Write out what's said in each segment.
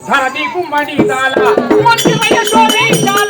सारा दी कुंभणी ताला मोती मैया शोभी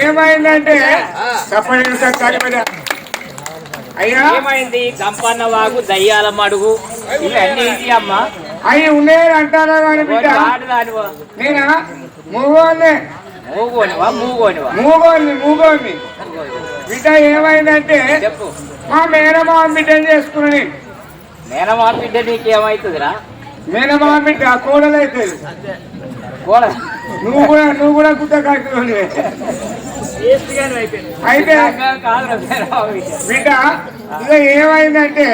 ఏమైందంటే చెప్పండి అయ్యా. ఏమైంది? సంపన్న వాగు దయ్యాల మడుగు ఇవన్నీ ఏంటి అమ్మా? అవి ఉన్నాయి అంటారా కానీ నేనా? మూగోనివా మూగోని మూగోని బిడ్డ ఏమైందంటే మా మేనమా బిడ్డని చేసుకున్నా నేను. నేనమా బిడ్డ నీకేమైతుందిరా? మేనమా బిడ్డ కోడలైతుంది కూర నువ్వు కూడా నువ్వు కూడా గుద్ద కాకుని అయితే బిడ్డ. బిడ్డ ఇక ఏమైందంటే.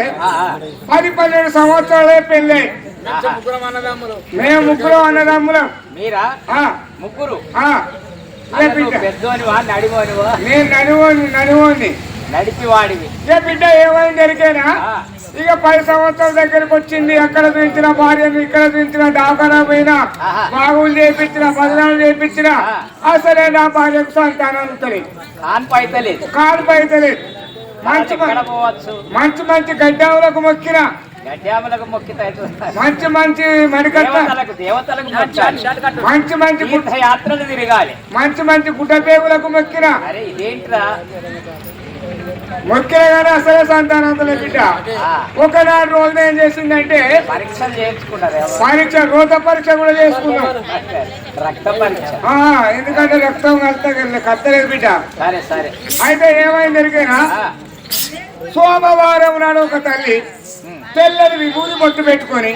పది పన్నెండు సంవత్సరాలే పెళ్ళి. మేము ముగ్గురు అన్నదమ్ములం. మీరా? ముగ్గురు? నేను నడువోని నడువోని. బిడ్డ ఏమైంది ఎరికేనా. ఇక పది సంవత్సరాల దగ్గరికి వచ్చింది అక్కడ చూపించిన భార్యను ఇక్కడ చూపించిన దాకా పోయినా. బాగులు చేపించిన బదనాలు చేపించిన. అసలే నా భార్యకు సంతానం ఉంటుంది కాన్ పైతలేదు కాలు పైతలేదు మంచి మంచి- గడ్డాములకు మొక్కిన మంచి మంచి మొక్కాలి. మంచి మంచి తీర్థయాత్రలు తిరగాలి. మంచి మంచి గుడ్డ పేగులకు మొక్కిన. మొక్కిన కానీ అసలే సంతానం ఉంటుంది బిడ్డ ఒకనాడు రోజున ఏం చేసిందంటే పరీక్షలు? పరీక్ష రోత పరీక్ష కూడా చేసుకున్నాం. రక్త పరీక్ష. ఎందుకంటే రక్తం కలుతా కత్తలేదు బిడ్డ. సరే సరే. అయితే ఏమైంది ఎరికైనా? ఆ, సోమవారం నాడు ఒక తల్లి తెల్లని విభూతి బొట్టు పెట్టుకొని.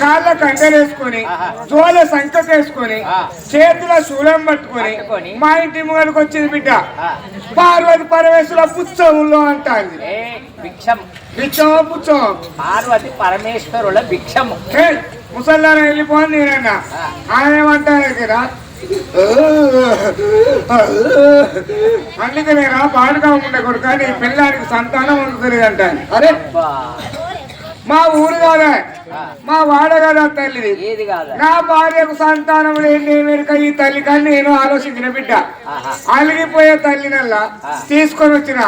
కాళ్ళ కంకరేసుకొని ఆహా. జోల సంకటేసుకొని. చేతుల శూలం పట్టుకొని. మా ఇంటి ముంగడికి వచ్చింది బిడ్డ. పార్వతి పరమేశ్వర బిచ్చమో పుచ్చమో పార్వతి పరమేశ్వరుల భిక్షము ముసల్లారా వెళ్ళిపోని నేనన్నా. ఆయన ఏమంటారు కదా అందుకే నేను పాడుగా ఉండే కొడుకు నీ పిల్లానికి సంతానం అంటాను అరే మా ఊరు కాదా. మా వాడ కదా తల్లిది. నా భార్యకు సంతానం లేని వెనుక ఈ తల్లి కానీ నేను ఆలోచించిన బిడ్డ. అలిగిపోయే తల్లినల్లా. తీసుకొని వచ్చిన.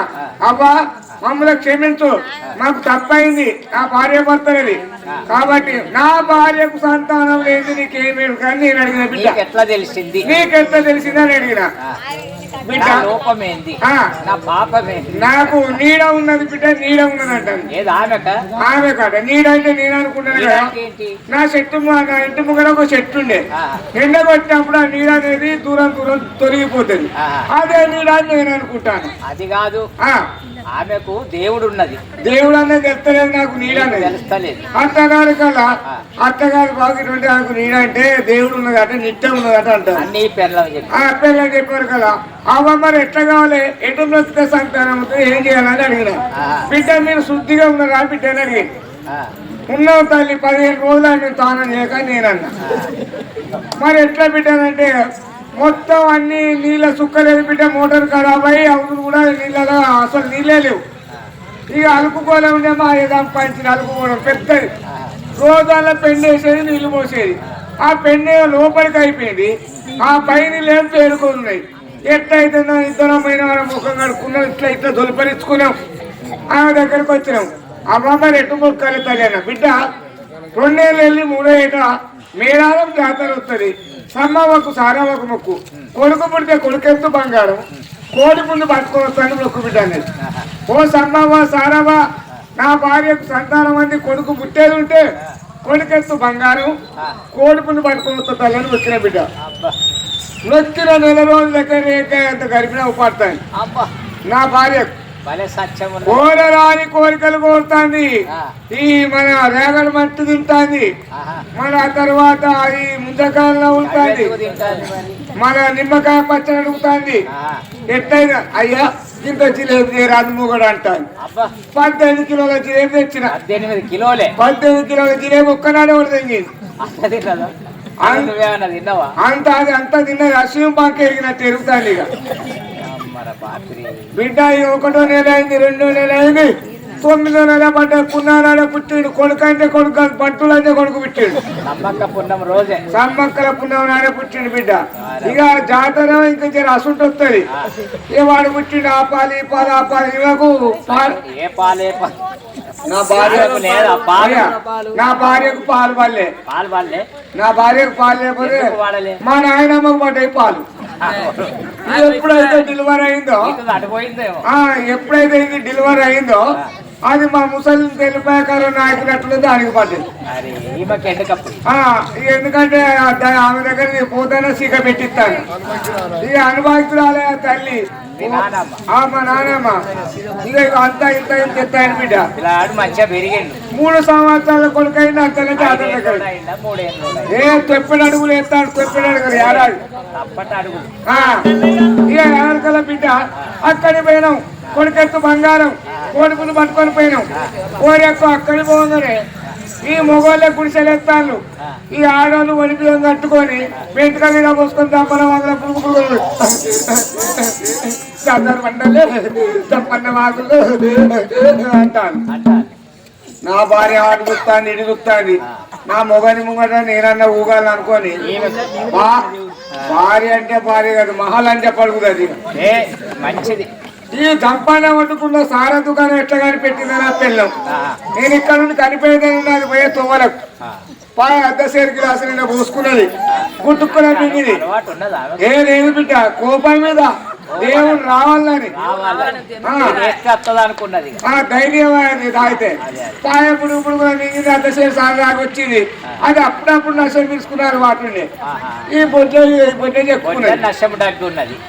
అబ్బా మమ్మల్ని క్షమించు. మాకు తప్పైంది. నా భార్య భర్తలది. ఆ. కాబట్టి నా భార్యకు సంతానం లేదు నీకేమీ కానీ నేను అడిగిన బిడ్డ. ఎట్లా తెలిసింది? నీకెంత తెలిసిందని అడిగిన. నా లోపమేంది ఆ. నా పాపమేంది నాకు నీడ ఉన్నది బిడ్డ నీడ ఉన్నది అంటాను ఏది ఆమెక? ఆమె కాడ నీడ అంటే నేను అనుకున్నాను కదా. ఏంటి నా చెట్టు ము- నా ఇంటి ముంగడ ఒక చెట్టు ఉండే. ఆ. ఎండ కొట్టినప్పుడు ఆ నీడ అనేది దూరం దూరం తొలగిపోతుంది. ఆ. అదే నీడ అని నేను అనుకుంటాను. అది కాదు. ఆ. ఆమెకు దేవుడు ఉన్నది దేవుడు అనేది తెలుస్తలేదు నాకు నీడ నీకు అనేది తెలుస్తలేదు. అత్తగారి కల్లా. అత్తగారి బాగుంటే నాకు నీడ అంటే దేవుడు ఉన్నదట నిత్యం ఉన్నదట అంటారు. అన్ని చెప్పి. ఆ పిల్లలు చెప్పారు కదా. అవ్వ మరి ఎట్లా కావాలి? ఎటు నొక్కితే సంతానం అవుతుంది, ఏం చేయాలని అడిగిన. బిడ్డ మీరు శుద్ధిగా ఉన్నారా బిడ్డ అని అడిగి ఆ, ఉన్నావు తల్లి పదిహేను రోజులు నేను తానం చేయక నేనన్నా. మరి ఎట్లా బిడ్డానంటే మొత్తం అన్ని నీళ్ళ సుక్కలేదు బిడ్డ మోటార్ ఖరాబ్ అయ్యి అవును కూడా నీళ్ళలో అసలు నీళ్ళే లేవు. ఇక అలుపుకోలేము మా ఏదాం పంచిన అలుపుకోవడం పెద్దది ఆ, రోజు అలా పెండేసేది నీళ్ళు పోసేది. ఆ పెండే లోపలికి అయిపోయింది. ఆ పైన లేని పేరుకున్నాయి ఉన్నాయి? ఎట్లయితే ఇద్దరం పోయిన వాళ్ళ ముఖం కడుక్కున్నాం ఇట్లా ఇట్లా దొలిపరించుకున్నాం ఆమె దగ్గరకు వచ్చినాం. అమ్మ మరి ఎట్టు మొక్కలు తల్లి బిడ్డ రెండేళ్ళు వెళ్ళి మూడో ఏట? మేడాలం జాతర వస్తుంది. సమ్మమ్మకు సారమ్మకు మొక్కు. కొడుకు పుడితే కొడుకెత్తు బంగారం? కోడి ముందు పట్టుకొని వస్తాను మొక్కు బిడ్డ అనేది ఓ సమ్మమ్మ సారమ్మ నా భార్యకు సంతానం అంది కొడుకు పుట్టేది ఉంటే కొడుకెత్తు బంగారం. కోడి ముందు పట్టుకొని వస్తా తల్లని వచ్చిన బిడ్డ. నొక్కిన నెల రోజుల దగ్గర అంత గడిపిన ఉపాడతాను నా భార్య భలే సత్యం ఉన్నది. కోరరాని కోరికలు కోరుతాంది. ఈ మన రేగడి మట్టి తింటాంది. మన తర్వాత ఈ ముందకాలంలో ఉంటుంది? మన నిమ్మకాయ పచ్చడి అడుగుతాంది. ఎట్టయినా అయ్యా ఇంత జిలేబీ రాదు మూగడు అంటాను పద్దెనిమిది కిలోల జిలేబీ తెచ్చిన. పద్దెనిమిది కిలోలే. పద్దెనిమిది కిలోల జిలేబీ ఒక్కనాడే ఒకటి తెంగింది. అంత అది అంతా తిన్నది. అసూయం బాగా ఎరిగినట్టు ఎరుగుతాను ఇక. బిడ్డ ఒకటో నెల అయింది రెండో నెల అయింది. తొమ్మిదో నెల పడ్డ పున్నారాడే పుట్టిండు కొడుకు అంటే కొడుకు పంతులు అంటే కొడుకు పుట్టిండు సమ్మక్కల పుణ్యం నాడే పుట్టిండు బిడ్డ. ఇక జాతర ఇంకా జర అసుంటి వస్తుంది ఇక వాడు పుట్టిండు ఆపాలి పాలు ఇవకు పాలు ఏ పాలే పాలు? నా భార్యకు నా భార్యకు పాలు పాలు నా భార్యకు పాలు లేకపోతే మా నాయనమ్మకు పడ్డాయి పాలు. ఎప్పుడైతే డెలివరీ అయిందో? ఎప్పుడైతే ఇది డెలివరీ అయిందో అది మా ముసలి తెలిపాకారు నాయకునట్లు దానికి పడ్డది. ఎందుకంటే ఆమె దగ్గర పోతానే సీక పెట్టిస్తాను ఇక అనుభవితురాలే తల్లి. మీ నానమ్మ ఇక ఇక అంతా ఇంత ఇంత ఎత్తాయని బిడ్డ. మూడు సంవత్సరాల కొడుకైనా అంతనే జాతర దగ్గర? ఏ తొప్పిడి అడుగులు ఎత్తాడు తొప్పిడి అడుగులు. ఏడాది. ఇక ఎవరికల బిడ్డ అక్కడి పోయినాం. కొడుకెత్తు బంగారం కొడుకును పట్టుకొని పోయినాం. కోరెక్కు అక్కడి పోగానే ఈ మొగోళ్ళే గుడిసెలెత్తాను ఈ ఆడోళ్ళు వణిపియం కట్టుకొని వెంటక మీద పోసుకొని తప్పన వందల పురుగు పురుగులు. చందరు పంటలే తప్పన్న వాగులు అంటారు. నా భార్య ఆడు చూస్తాను ఇడి చూస్తాను నా మొగని ముంగట నేనన్నా ఊగాలని అనుకొని భార్య అంటే భార్య కాదు మహల్ అంటే పలుకుతుంది ఏ మంచిది. ఈ దంపాన వండుకున్న సారా దుకాణం ఎట్లా కనిపెట్టింది నా పిల్లం నేను ఇక్కడ నుండి కనిపెట్టేది అది పోయే తొవ్వలకు ఆ. పాయ అర్ధ సేరు గ్లాసు నిన్న పోసుకున్నది. గుట్టుకున్న పిండిది అలవాటు ఉన్నదా? ఏ లేదు బిడ్డ కోపం మీద. దేవుడు రావాలని. అనుకున్నది. ఆ ధైర్యం అది తాగితే పాయ ఇప్పుడు కూడా మిగిలిన అర్ధ సేరు సాగు దాకా వచ్చింది. అది అప్పుడప్పుడు నష్టం తీసుకున్నారు వాటిని. ఈ బొడ్డ ఈ బొడ్డ చెప్పుకున్నది. నష్టం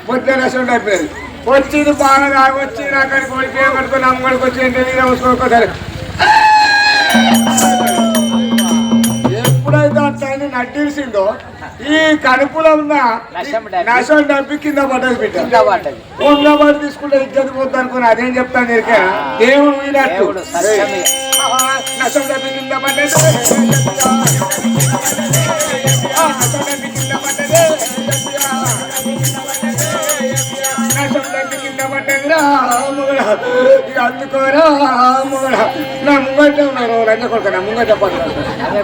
బొడ్డ నష్టం అయిపోయింది వచ్చింది బాగా దాకా వచ్చి అక్కడికి ఓడిపోయి పట్టుకొని అమ్మడికి వచ్చి మీద వసుకోకసారి ఎప్పుడైతే అట్లా నడ్డిసిందో ఈ కడుపులో ఉన్న నష్టం డబ్బి. కింద పడ్డది బిడ్డ కింద పడి తీసుకుంటే ఇద్దరు పోద్ది అనుకుని అదేం చెప్తాను ఎరికే దేవుడు వినట్టు. నష్టం డబ్బి కింద పడ్డది ఆ, నష్టం డబ్బి కింద పడ్డది పడ్డది రాముడా ఇక అందుకోరా రాముడా నా ముంగట ఉన్నారు కొడుకు నా ముంగట పడుతుంది అదే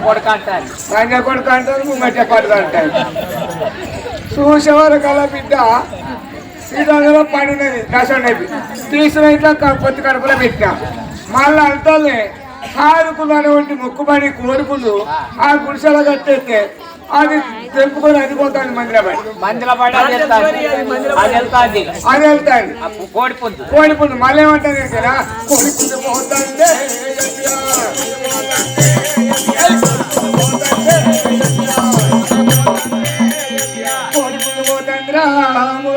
కొడుకు అంటారు ముంగట పడుతుంది అంటారు చూసేవారు కల బిడ్డ శ్రీరంగంలో పడినది దశ నైపి తీసిన ఇట్లా క- కడుపులో పెట్టిన మళ్ళీ అంతా సాదుకున్నటువంటి మొక్కుబడి కోరుకులు ఆ గుడిసెలో కట్టేస్తే అది తెంపుకొని అది పోతాను మందిలో పడి మందిలో పడి అది వెళ్తాది అది వెళ్తాది ఇక. అది వెళ్తాను కోడిపుండు మళ్ళీ ఏమంటారు కదా కోడిపుండు పోతాండే కోడిపుండు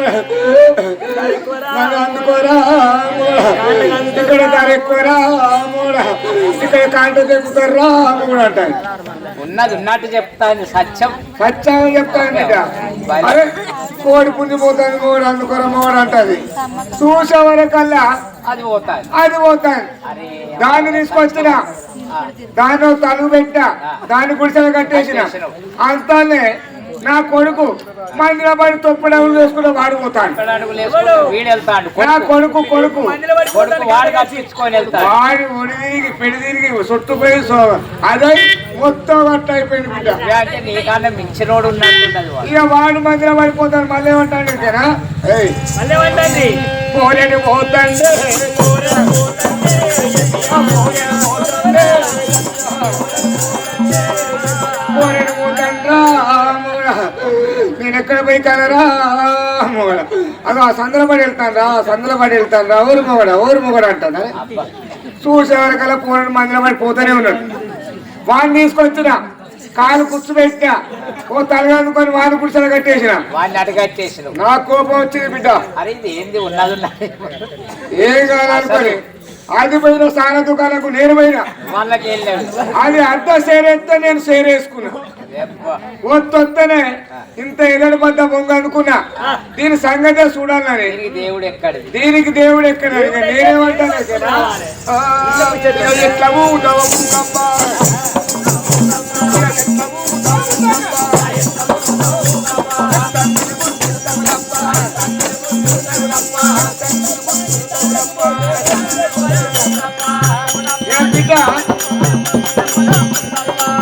ఇక్కడ ధర ఇక్కడ కాంట తెగుతారా రాముడు అంటారు ఉన్నది ఉన్నట్టు చెప్తాను సత్యం సత్యం చెప్తాను అరే కోడి పుంజు పోతాను అందుకోరా మోడు అంటది చూసే వరకల్లా అది పోతాను అది పోతాను దాన్ని తీసుకొచ్చిన దానిలో తలుగు పెట్టా దాన్ని గుడిసెలు కట్టేసిన అంతానే నా కొడుకు మందిలో పడి ఇక్కడ అడుగులు వేసుకుంటూ వీడు నా కొడుకు. కొడుకు వాడు ఒడి తిరిగి పెడి తిరిగి చుట్టుపోయి సో అదే మొత్తం అట్ట అయిపోయింది బిడ్డ. ఇక వాడు మధ్యలో పడిపోతాడు మళ్ళీ ఏమంటాడు ఇదేనా పోలేని పోతండి. ఎక్కడ పోయి కలరా మొగడ. అది ఆ సందుల పడి వెళ్తాను రా సందుల పడి వెళ్తాను రా ఊరు మొగడ ఊరు మొగడ అంటాను చూసేవారికల్లా పోలేని మందిలో పడి పోతూనే ఉన్నాడు. వాడిని తీసుకొచ్చిన కాలు కూర్చోబెట్టా ఓ తలగనుకొని వాని కుర్చీలు కట్టేసిన. వాడిని అడగట్టేసిన నా కోపం వచ్చింది బిడ్డ. ఏంది? ఉన్నది ఏం కాదనుకొని అది పోయిన స్నాన దుకాణంకు నేను పోయినా. వాళ్ళకి అది అర్ధ సేరేస్తే నేను సేరేసుకున్నా. వస్తొస్తేనే ఇంత ఎదడి బద్ద బొంగ అనుకున్నా. దీని సంగతే చూడాలని దేవుడు ఎక్కడిది? దీనికి దేవుడు ఎక్కడ? నేనేమంటాను కదా?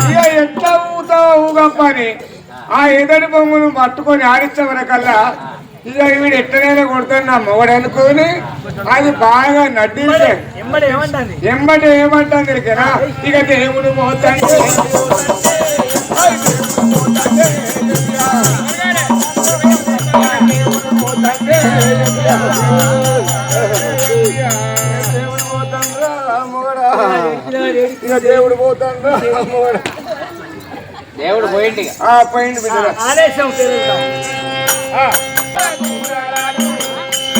ఇక ఎట్లా ఊతావు ఊగప్ప అని ఆ ఎదడి బొమ్మను పట్టుకొని ఆడించే వరకల్లా ఇక వీడు ఎట్టనైనా కొడతాను నా మొగడు అనుకొని అది బాగా నడ్డించే ఎంబటి ఏమంటాను కదా ఇక దేవుడు మోతాడు ఇక దేవుడు పోతాడు. దేవుడు పోయింది. ఆ పైన బిడ్డ.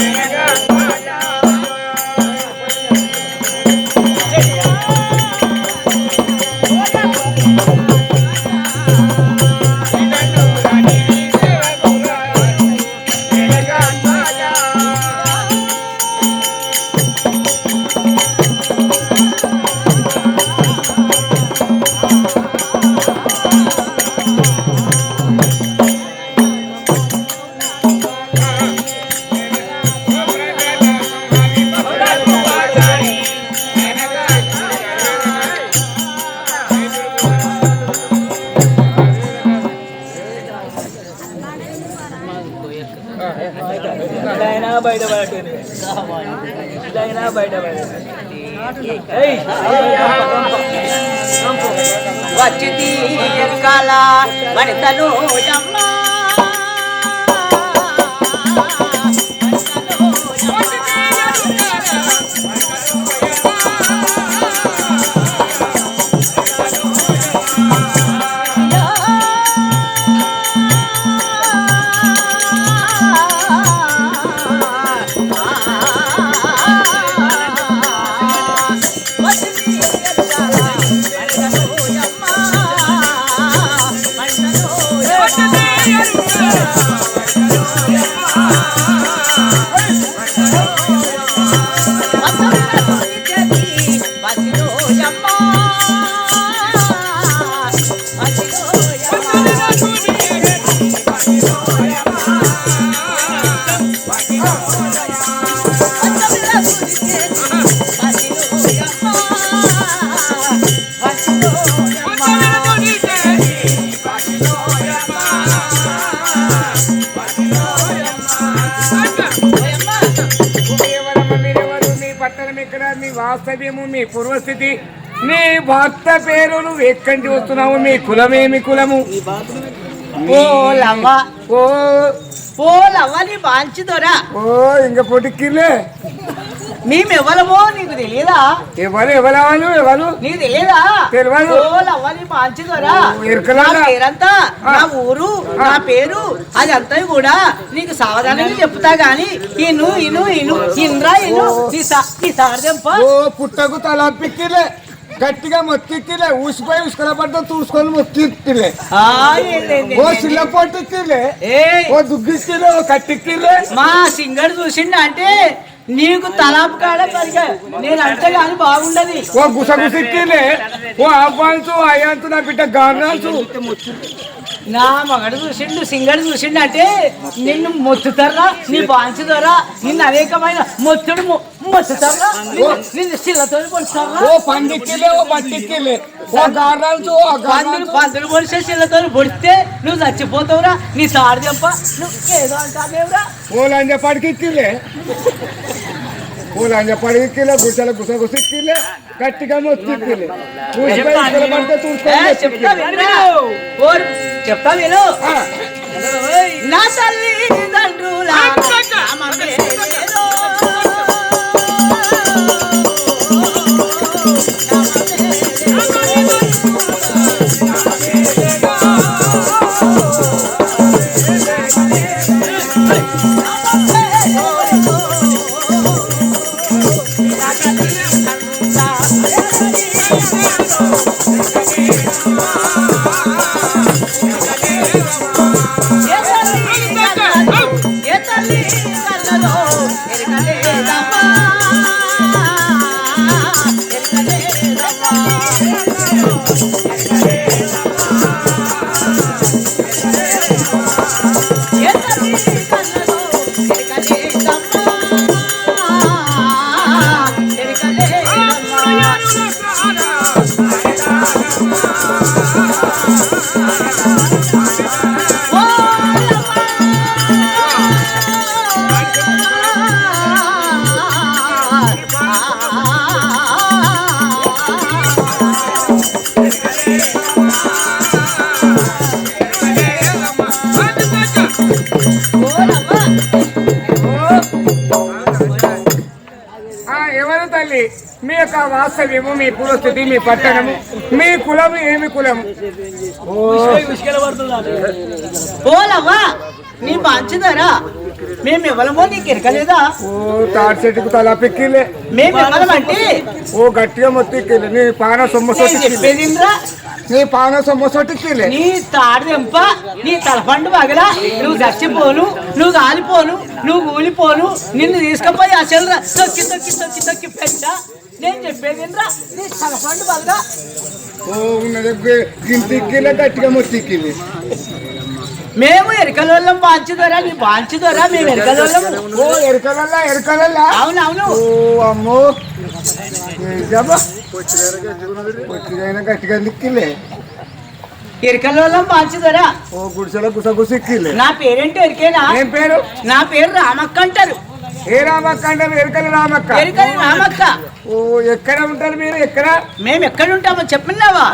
ఇదైనా బయటపడటం ఇదైనా బయటపడటం ఏయ్ వచ్చింది ఎక్కడ మీ వాస్తవ్యము మీ పూర్వస్థితి నీ భక్త పేరు నువ్వు ఎక్కడి వస్తున్నావు మీ కులమేమి కులము? ఓ పోలవ్వ నీ బాంచి దొరా ఓ ఇంక పొటిక్కిర్లే మేమెవరమో నీకు తెలియదా ఎవరు ఎవరు ఎవరు? నీకు తెలియదా తెలియదు. పోలవ్వ నీ బాంచి దొరా ఓ, ఎరకలాగా. నా పేరంతా నా ఊరు నా పేరు అది అంతా కూడా నీకు సావధానంగా చెప్తా గాని ఇను ఇను ఇను ఇన్రా ఇను ఈ సా- ఈ సారదెంప ఓ పుట్టకు తల పిక్కిర్లే గట్టిగా మొత్తిక్కిర్లే ఊసిపోయి ఉసుకల పడ్డ తూసుకొని ఏంది, ఓ పొట్టిక్కిర్లే ఏయ్! ఓ దుగ్గిక్కిర్లే ఓ కట్టిక్కిర్లే మా సింగర్ చూసిండ అంటే నీకు తలాపు కాడ పరిగా నేను అంటే కానీ బాగుండదు. ఓ గుసగుసిక్కిర్లే ఓ అవ్వాల్సు అయ్యాంతు నా బిడ్డ గార్నాల్సు నా మగడు చూసిండు సింగడు చూసిండు అంటే నిన్ను మొత్తుతారా నీ బాంచుతారా నిన్ను అనేకమైన మొత్తుడు మొత్తుతారా నిన్ను- నిన్ను శిలతో పొడుస్తారా ఓ పండిక్కిర్లే ఓ బట్టిక్కిర్లే ఓ గార్నాల్సు ఓ పందులు గార్నాల్సు పందులు పొడిచే శిలతో పొడిస్తే నువ్వు చచ్చిపోతావురా నీ సారి దెంప నువ్వు ఏదో అంటావేవురా. ఓ లంజ పడికిక్కిర్లే ఓ లంజ పడికిర్లే గుసల గుస గుసిక్కిర్లే గట్టిగా మొత్తిక్కిర్లే ఊసిపోయి ఉసుకల పడితే ఏ, తూసుకొని చెప్తా మొత్తిక్కిర్లే. వినురా. ఓరు, చెప్తా విను ఆ, నా తల్లి తండ్రుల యొక్క వాస్తవ్యము మీ కులస్థితి మీ పట్టణము మీ కులము ఏమి కులము? ఓ. ఓలవ్వా నీ మంచిదరా మేము ఇవ్వలమో నీకు ఎరకలేదా ఓ తాటి చెట్టుకు తల పెక్కిలే. మేము ఇవ్వలమంటే ఓ గట్టిగా మొత్తిక్కిలే. నీ పాన సొమ్మ చెప్పేదిండ్రా నీ పాన సొమ్మ సొట్టిక్కిలే. నీ తాడదెంప నీ తలపండు పగల నువ్వు చచ్చిపోను నువ్వు కాలిపోను నువ్వు కూలిపోను నిన్ను తీసుకుపోయి అసలు తొక్కి తొక్కి తొక్కి తొక్కి పెట్ట నేను చెప్పేదిండ్రా నీ తలపండు పగల ఓ ఉన్నది గింతిక్కిలే గట్టిగా మొత్తిక్కిలే మేము ఎరకలోళ్ళం బాంచుదోరా నీ బాంచుదోరా మేము ఎరకలోళ్ళం. ఓ ఎరకలల్లా ఎరకలల్లా అవునవును. ఓ అమ్మో. గట్టిగా ఎరకలోళ్ళం బాంచుదోరా ఓ గుడిసెల గుసగుసిక్కిలే నా పేరేంటి ఎరికేనా? ఏం పేరు? నా పేరు రామక్క అంటారు. ఏ రామక్క అంటే ఎరకల రామక్క. ఎరికని రామక్క. ఓ ఎక్కడ ఉంటారు మీరు? ఎక్కడ? మేము ఎక్కడ ఉంటామో చెప్పినావా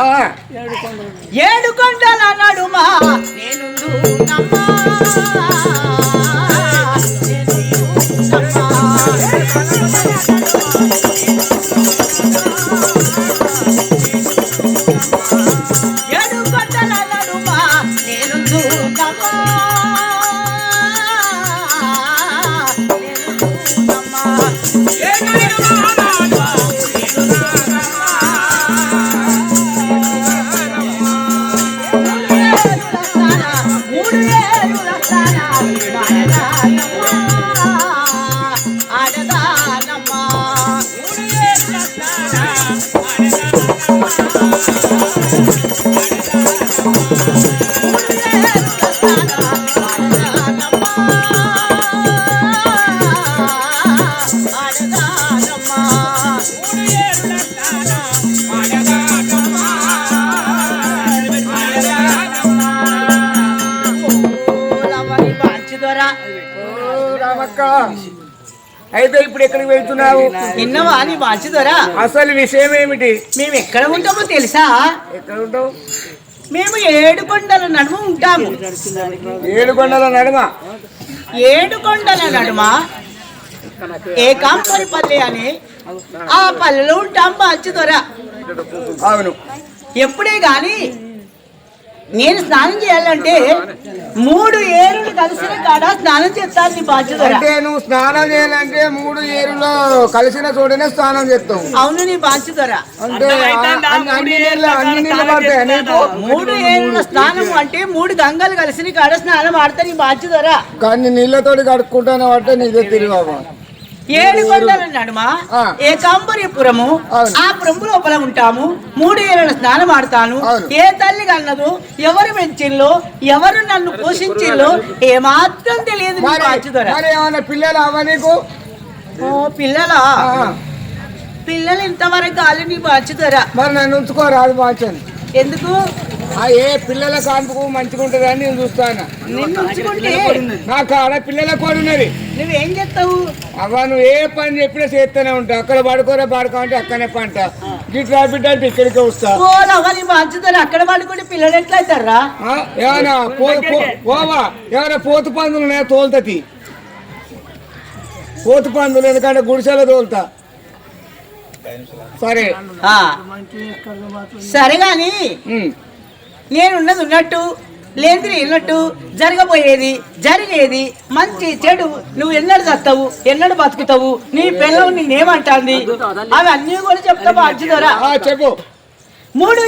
ఏడు కొండల నడుమా నేనుందునమ్మా. ఏడు అయితే ఇప్పుడు ఎక్కడికి వెళ్తున్నావు? విన్నవా? నీ బాంచుదోరా అసలు విషయం ఏమిటి? మేము ఎక్కడ ఉంటామో తెలుసా? ఎక్కడ ఉంటావు? మేము ఏడు కొండల నడుమ ఉంటాము. ఏడుకొండల నడుమ? ఏడు కొండల నడుమ ఏకాంపరి పల్లె అని ఆ పల్లెలో ఉంటాం బాంచుదోరా అవును. ఎప్పుడే గాని నేను స్నానం చేయాలంటే మూడు ఏరులు కలిసిన కాడ స్నానం చేస్తాను నీ బాంచుదోరా అంటే నువ్వు స్నానం చేయాలంటే మూడు ఏరులో కలిసిన చోటనే స్నానం చేస్తావు. అవును నీ బాంచుదోరా అంటే అన్ని నీళ్ళు అన్ని నీళ్ళు పడతాయి నీకు మూడు ఏళ్ళ స్నానం అంటే మూడు గంగలు కలిసిన కాడ స్నానం ఆడతా నీ బాంచుదోరా కానీ నీళ్ళతోటి కడుక్కుంటాను అంటే నీదే తిరిగావు ఏడు కొండల నడుమ ఆ. ఏకాంబరిపురము. ఆ ప్రభు లోపల ఉంటాము. మూడు ఏళ్ళ స్నానం ఆడతాను. ఏ తల్లి కన్నదు? ఎవరు పెంచిల్లో? ఎవరు నన్ను పోషించిల్లో? ఏమాత్రం తెలియదు పిల్లలు అవ్వ నీకు? ఓ పిల్లలా? పిల్లలు ఇంతవరకు కాదు నీ బాధ్యతర మరి నన్ను ఉంచుకోరాదు మార్చండి ఎందుకు? ఆ ఏ పిల్లల కాన్పుకు మంచిగా ఉంటుందని నేను చూస్తాను. నాకు ఆడ పిల్లల కూడా ఉన్నది. నువ్వేం చేస్తావు అవ్వ నువ్వు ఏ పని చెప్పినా చేస్తూనే ఉంటావు అక్కడ పడుకోరా పడుకో అంటే అక్కడనే పంట. గిట్లా బిడ్డ అంటే ఇక్కడికే వస్తా. ఓ నవ్వ నీ బాధ్యతర అక్కడ పడుకుంటే పిల్లలు ఎట్లా అవుతారా ఆ, ఏమన్నా పో పో- పోవా. ఏమైనా పోతు పందులు ఉన్నాయా తోలుతతి పోతు పందులు ఎందుకంటే గుడిసెలో తోలుతా. సరే. సరే గాని ఉమ్. నేనున్నది ఉన్నట్టు లేనిది ఉన్నట్టు జరగబోయేది జరిగేది మంచి చెడు నువ్వు ఎన్నడు చస్తావు ఎన్నడు బతుకుతావు నీ పిల్లలు నేనేమంటాంది అవి అన్నీ కూడా చెప్తా బాధ్యతరా ఆ, చెప్పు. మూడు